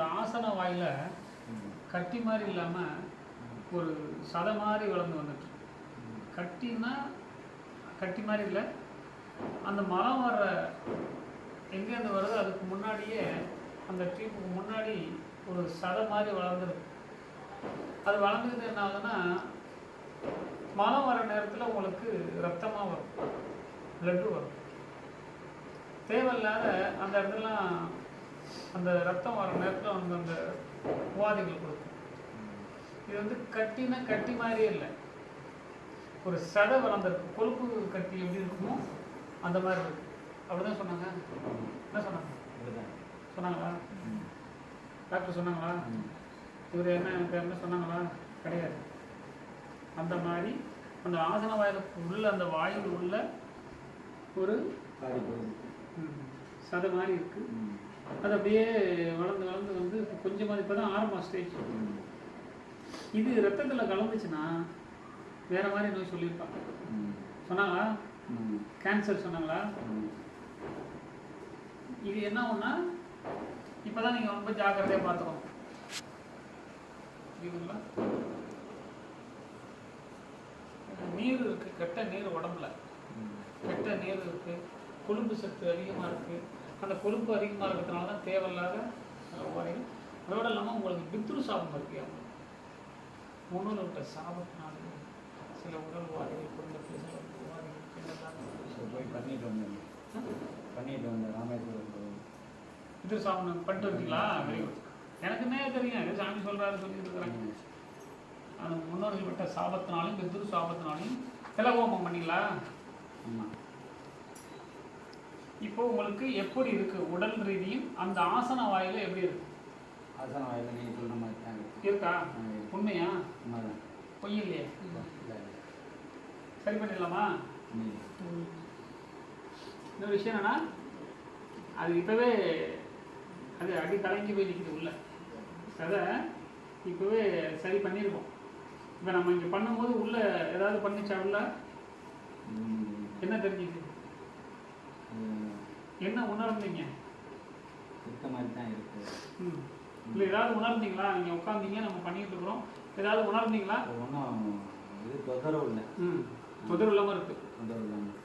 அந்த ஆசன வாயில கட்டி மாதிரி இல்லாமல் ஒரு சதை மாதிரி வளர்ந்து வந்துட்டு கட்டின்னா கட்டி மாதிரி இல்லை. அந்த மரம் வர்ற எங்கேருந்து வருதோ அதுக்கு முன்னாடியே அந்த ட்ரீப்புக்கு முன்னாடி ஒரு சதை மாதிரி வளர்ந்துருக்கு. அது வளர்ந்துக்கிட்டு என்ன ஆகுதுன்னா மரம் வர நேரத்தில் உங்களுக்கு ரத்தமாக வரும். பிளட்டு வரும். தேவையில்லாத அந்த இடத்துலலாம் அந்த ரத்தம் வர நேரத்தில் வந்து அந்த உபாதைகள் கொடுக்கும். இது வந்து கட்டினா கட்டி மாதிரியே இல்லை. ஒரு சதை வளர்ந்துருக்கு. கொழுப்பு கட்டி எப்படி இருக்குமோ அந்த மாதிரி இருக்கு. அப்படிதான் சொன்னாங்க. என்ன சொன்னாங்க? சொன்னாங்களா? டாக்டர் சொன்னாங்களா? இவர் என்ன என்ன சொன்னாங்களா? கிடையாது. அந்த மாதிரி அந்த ஆசன வாயிலுக்கு உள்ள அந்த வாயில் உள்ள ஒரு சதை மாதிரி இருக்கு. அது அப்படியே வளர்ந்து வளர்ந்து வந்து கொஞ்சமாக இப்போ தான் ஆரம்ப ஸ்டேஜ் இது ரத்தத்தில் கலந்துச்சுன்னா வேற மாதிரி நோய் சொல்லியிருப்பாங்க. சொன்னாங்களா? கேன்சர் சொன்னாங்களா? இது என்ன ஒன்றா இப்போ தான் நீங்கள் ரொம்ப ஜாக்கிரதையாக பார்த்துக்கணும். புரியுதுங்களா? நீர் இருக்குது கெட்ட நீர் உடம்புல. கெட்ட நீர் இருக்குது கொழும்பு சத்து அதிகமாக இருக்குது அந்த கொழுப்பு அதிகமாக இருக்கிறதுனால தான் தேவையில்லாத உபாதைகள் அதோட இல்லாமல் உங்களுக்கு பித்ரு சாபம் இருக்கு முன்னூறு விட்ட சாபத்தினால சில உடல் உபாதைகள் குடும்பத்தில் சில உபாதைகள் போய் பண்ணிட்டு வந்தேன் பண்ணிட்டு வந்தேன் ராமேஸ்வரம். பித்ரு சாபம் பண்ணிட்டு வந்தீங்களா வெரி குட் எனக்குமே தெரியும் இது சாமி சொல்கிறாரு சொல்லிட்டு இருக்கிறாங்க அந்த முன்னோர்கள் விட்ட சாபத்தினாலையும் பித்ரு சாபத்தினாலையும் திலகோமம் பண்ணீங்களா? ஆமா. இப்போ உங்களுக்கு எப்படி இருக்கு உடல் ரீதியும் அந்த ஆசன வாயில எப்படி இருக்கு? ஆசன வாயில நீங்க சொன்ன மாதிரி தான் இருக்கு. உண்மையா உண்மைதான். பொய் இல்லையே. இல்லை, இல்லை. சரி பண்ணிடலாமா. இன்னொரு விஷயம் என்னன்னா அது இப்பவே அது அடி கலங்கி போய் நிற்கிது உள்ள. அதை இப்பவே சரி பண்ணியிருக்கோம் இப்போ நம்ம இங்கே பண்ணும்போது உள்ள ஏதாவது பண்ணிச்சா உள்ள என்ன தெரிஞ்சுது? என்ன உணர்ந்தீங்க? இருக்க மாதிரி தான் இருக்கு. இல்லை ஏதாவது உணர்ந்தீங்களா? நீங்கள் உட்காந்தீங்க நம்ம பண்ணிட்டு இருக்கிறோம். ஏதாவது உணர்ந்தீங்களா? ஒன்றும் இது தொந்தரவு இல்லை. ம். தொந்தரவு இல்லாமல் இருக்கு. தொந்தரவு இல்லாமல்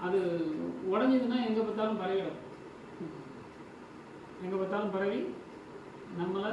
அது உடஞ்சதுன்னா எங்கே பார்த்தாலும் பரவிடும். எங்கே பார்த்தாலும் பரவி நம்மளை